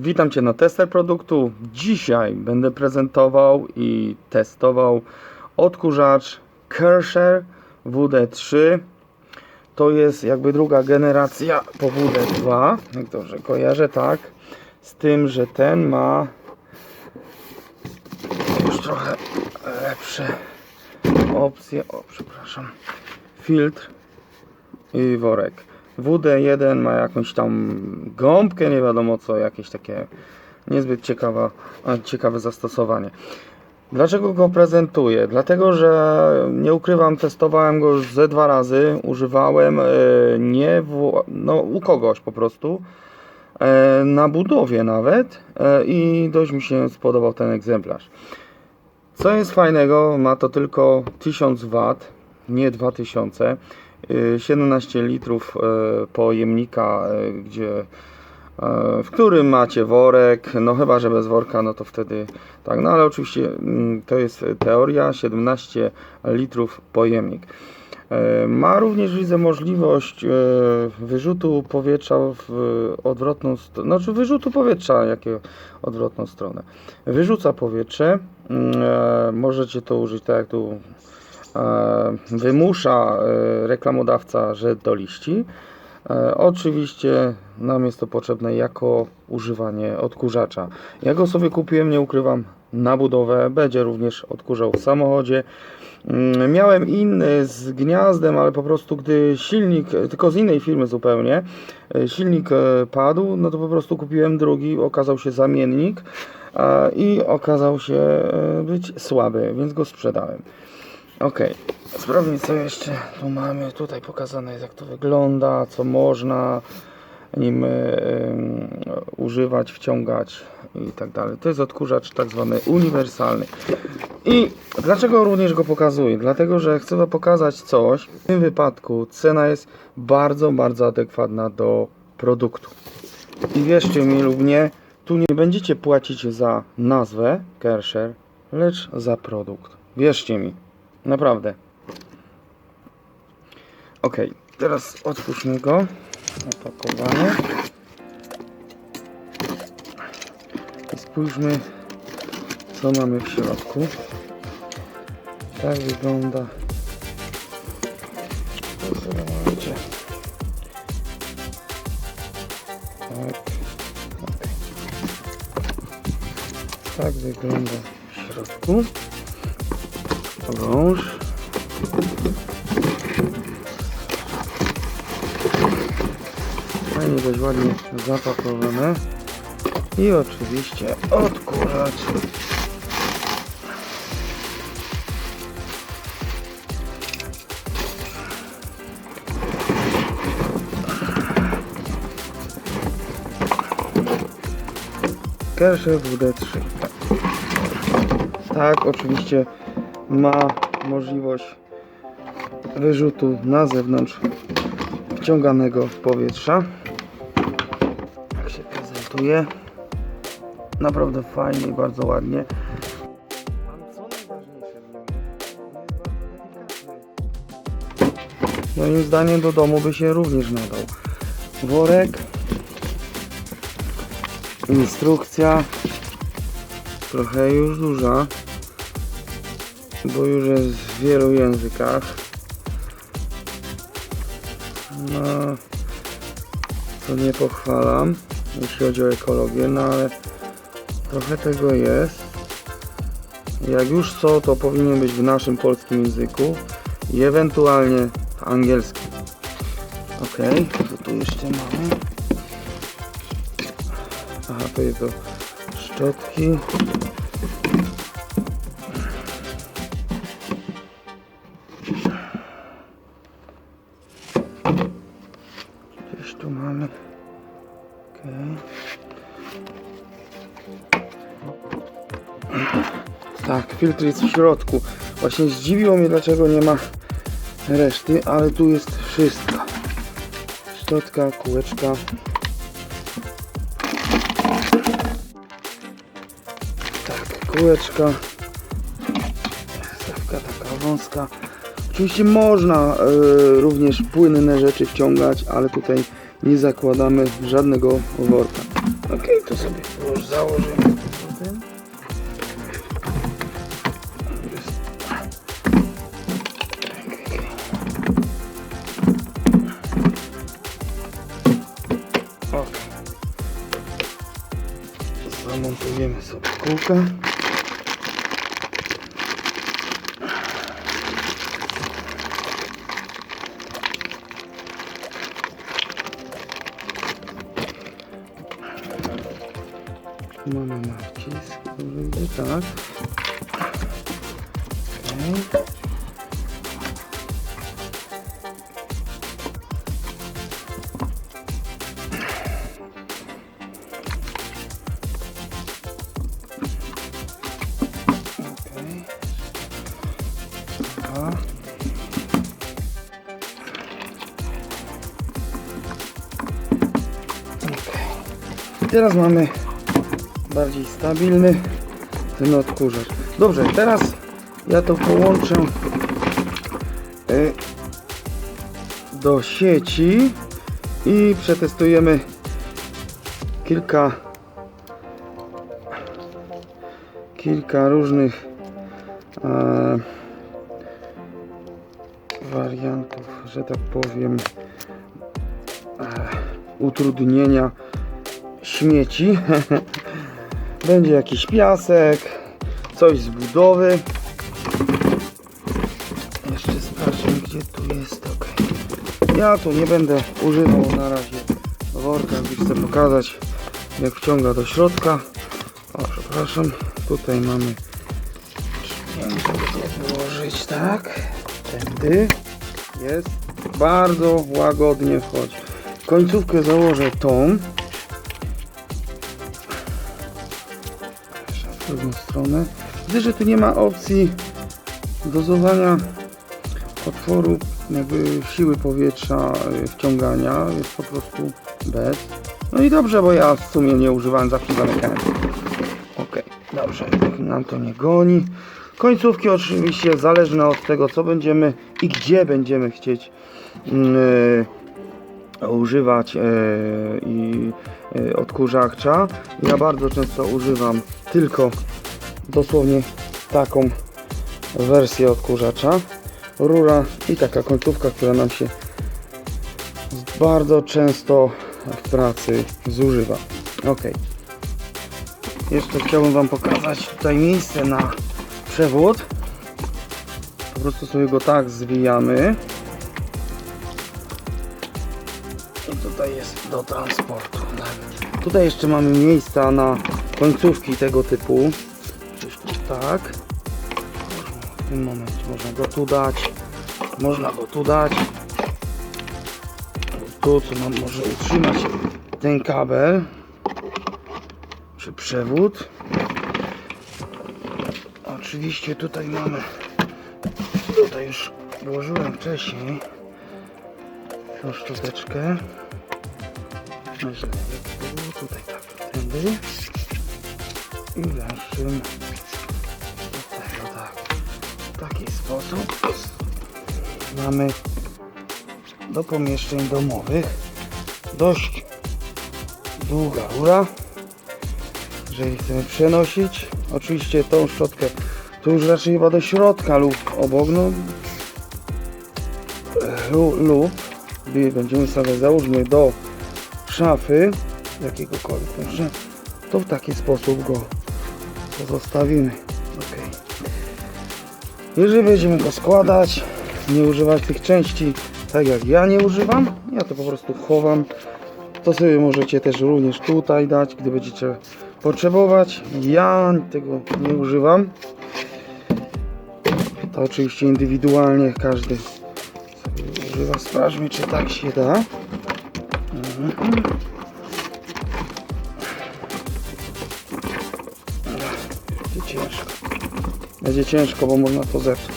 Witam Cię na tester produktu. Dzisiaj będę prezentował i testował odkurzacz Kersher WD3. To jest jakby druga generacja po WD2, jak dobrze kojarzę, tak. Z tym, że ten ma już trochę lepsze opcje. O, przepraszam. Filtr i worek. WD1 ma jakąś tam gąbkę, nie wiadomo co, jakieś takie niezbyt ciekawa, ciekawe zastosowanie. Dlaczego go prezentuję? Dlatego, że nie ukrywam, testowałem go już ze dwa razy, używałem e, nie w, no, u kogoś po prostu, e, na budowie nawet e, i dość mi się spodobał ten egzemplarz. Co jest fajnego, ma to tylko 1000 W, nie 2000. y, 17 litrów e, pojemnika, e, gdzie, w którym macie worek, no chyba, że bez worka, no to wtedy tak, no ale oczywiście mm, to jest teoria, 17 litrów pojemnik. Ma również widzę możliwość wyrzutu powietrza w odwrotną stronę, znaczy wyrzutu powietrza, jakie odwrotną stronę. Wyrzuca powietrze, mm, możecie to użyć tak jak tu wymusza e, reklamodawca, że do liści. E, Oczywiście nam jest to potrzebne jako używanie odkurzacza. Ja go sobie kupiłem, nie ukrywam, na budowę. Będzie również odkurzał w samochodzie. Mm, Miałem inny z gniazdem, ale po prostu gdy silnik, tylko z innej firmy zupełnie, e, silnik e, padł, no to po prostu kupiłem drugi, okazał się zamiennik e, i okazał się e, być słaby, więc go sprzedałem. Ok, sprawdźmy co jeszcze tu mamy. Tutaj pokazane jest jak to wygląda, co można nim używać, wciągać i tak dalej. To jest odkurzacz tak zwany uniwersalny. I dlaczego również go pokazuję? Dlatego, że chcę Wam pokazać coś. W tym wypadku cena jest bardzo, bardzo adekwatna do produktu. I wierzcie mi lub nie, tu nie będziecie płacić za nazwę Kersher, lecz za produkt. Wierzcie mi. Naprawdę. Ok, teraz otwórzmy go. Opakowanie. I spójrzmy, co mamy w środku. Tak wygląda. Zobaczcie. Tak. ok. Tak wygląda w środku. Wąż. Fajnie, dość ładnie zapakowane. I oczywiście odkurzacz. Kersher WD3. Tak. tak, oczywiście ma możliwość wyrzutu na zewnątrz wciąganego powietrza. Jak się prezentuje. Naprawdę fajnie i bardzo ładnie. Moim zdaniem do domu by się również nadał. Worek. Instrukcja. Trochę już duża bo już jest w wielu językach. No, to nie pochwalam, jeśli chodzi o ekologię, no ale trochę tego jest. Jak już co, to powinien być w naszym polskim języku i ewentualnie angielskim. Ok, co tu jeszcze mamy? Aha, to jest do szczotki. Filtr jest w środku. Właśnie zdziwiło mnie, dlaczego nie ma reszty, ale tu jest wszystko. Szczotka, kółeczka. Tak, kółeczka. Stawka taka wąska. Oczywiście można e, również płynne rzeczy wciągać, ale tutaj nie zakładamy żadnego worka. Okej, to sobie już założymy sobie kółkę. Mamy nacisk, wyjdzie tak. Teraz mamy bardziej stabilny ten odkurzacz. Dobrze, teraz ja to połączę y, do sieci i przetestujemy kilka kilka różnych e, wariantów, że tak powiem e, utrudnienia śmieci Będzie jakiś piasek, coś z budowy. Jeszcze sprawdźmy, gdzie tu jest. ok. Ja tu nie będę używał na razie worka, chcę pokazać, jak wciąga do środka. O, przepraszam, tutaj mamy gdzie włożyć, tak. Tędy jest. Bardzo łagodnie wchodzi. Końcówkę założę tą. Drugą stronę. Widzę, że tu nie ma opcji dozowania otworu jakby siły powietrza y, wciągania. Jest po prostu bez. No i dobrze, bo ja w sumie nie używałem, zawsze zamykałem. Ok, dobrze, nam to nie goni. Końcówki oczywiście zależne od tego, co będziemy i gdzie będziemy chcieć yy, używać yy, i yy, odkurzacza. Ja bardzo często używam tylko dosłownie taką wersję odkurzacza. Rura i taka końcówka, która nam się bardzo często w pracy zużywa. Ok. Jeszcze chciałbym Wam pokazać tutaj miejsce na przewód. Po prostu sobie go tak zwijamy. I tutaj jest do transportu. Tutaj jeszcze mamy miejsca na końcówki tego typu. Tak. W tym momencie można go tu dać. Można go tu dać. Tu co nam może utrzymać ten kabel. Czy przewód. Oczywiście tutaj mamy. Tutaj już włożyłem wcześniej tą jak było tutaj tak. Tędy. I węższym. Tutaj, o tak. W taki sposób mamy do pomieszczeń domowych dość długa rura jeżeli chcemy przenosić oczywiście tą szczotkę tu już raczej chyba do środka lub obok no e, lu- lub będziemy sobie załóżmy do szafy jakiegokolwiek także to w taki sposób go pozostawimy. Ok. Jeżeli będziemy go składać nie używać tych części tak jak ja nie używam ja to po prostu chowam. To sobie możecie też również tutaj dać gdy będziecie potrzebować. Ja tego nie używam. To oczywiście indywidualnie każdy używa sprawdźmy czy tak się da. Mhm. Będzie ciężko. Będzie ciężko, bo można to zepsuć.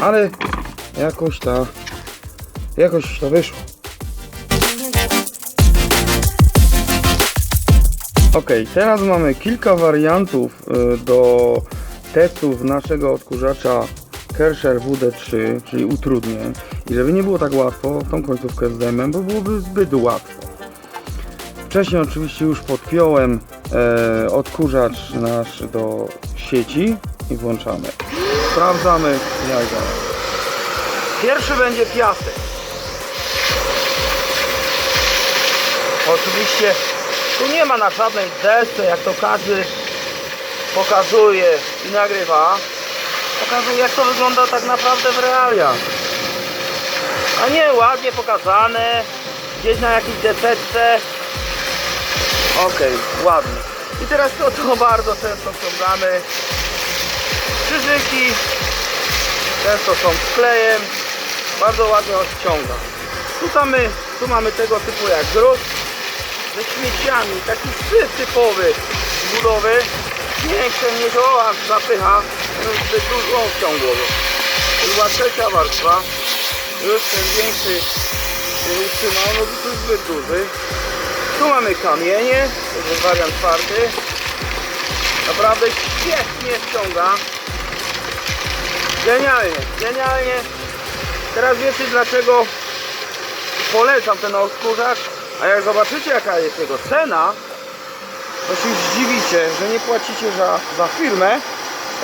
Ale jakoś ta jakoś to wyszło. Ok, teraz mamy kilka wariantów y, do testów naszego odkurzacza Kersher WD3, czyli utrudnień. I żeby nie było tak łatwo, tą końcówkę zdejmę, bo byłoby zbyt łatwo. Wcześniej oczywiście już podpiąłem e, odkurzacz nasz do sieci i włączamy. Sprawdzamy jak. Pierwszy będzie piasek. Oczywiście tu nie ma na żadnej desce, jak to każdy pokazuje i nagrywa. Pokazuje jak to wygląda tak naprawdę w realiach. A nie ładnie pokazane, gdzieś na jakiejś deseczce. Okej, ładnie. I teraz to, co bardzo często ściągamy. Krzyżyki. Często są z klejem. Bardzo ładnie odciąga. Tu tu mamy tego typu jak gruz ze śmieciami, taki syf typowy. Większe nie działa, zapycha, zbyt dużą ciągłą. To była trzecia warstwa. Już ten większy się utrzymał, no to jest zbyt duży. Tu mamy kamienie, to jest wariant czwarty. Naprawdę świetnie ściąga. Genialnie, genialnie. Teraz wiecie dlaczego polecam ten odkurzacz, a jak zobaczycie jaka jest jego cena, to się zdziwicie, że nie płacicie za, za firmę,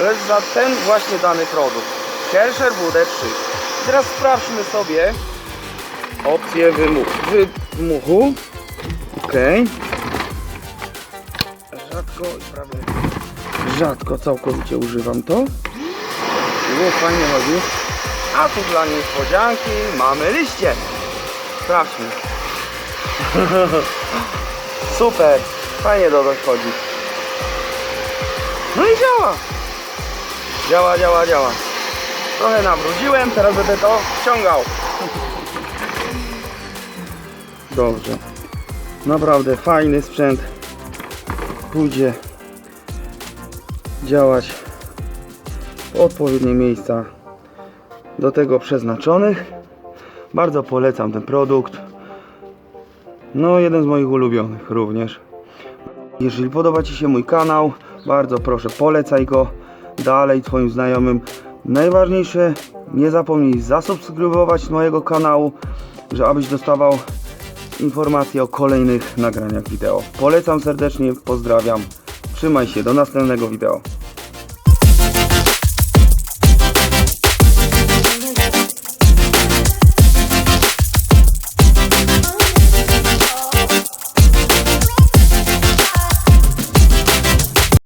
lecz za ten właśnie dany produkt. Kelsher WD3. Teraz sprawdźmy sobie opcję wymuchu. wymuchu. Ok. Rzadko i prawie rzadko całkowicie używam to. Było fajnie chodzi. A tu dla niespodzianki mamy liście. Sprawdźmy. Super. Fajnie do dość chodzi. No i działa. Działa, działa, działa. Trochę nabrudziłem, teraz będę to ściągał. Dobrze. Naprawdę fajny sprzęt. Pójdzie działać w odpowiednie miejsca do tego przeznaczonych. Bardzo polecam ten produkt. No, jeden z moich ulubionych również. Jeżeli podoba Ci się mój kanał, bardzo proszę polecaj go dalej Twoim znajomym. Najważniejsze, nie zapomnij zasubskrybować mojego kanału, że abyś dostawał informacje o kolejnych nagraniach wideo. Polecam serdecznie, pozdrawiam. Trzymaj się, do następnego wideo.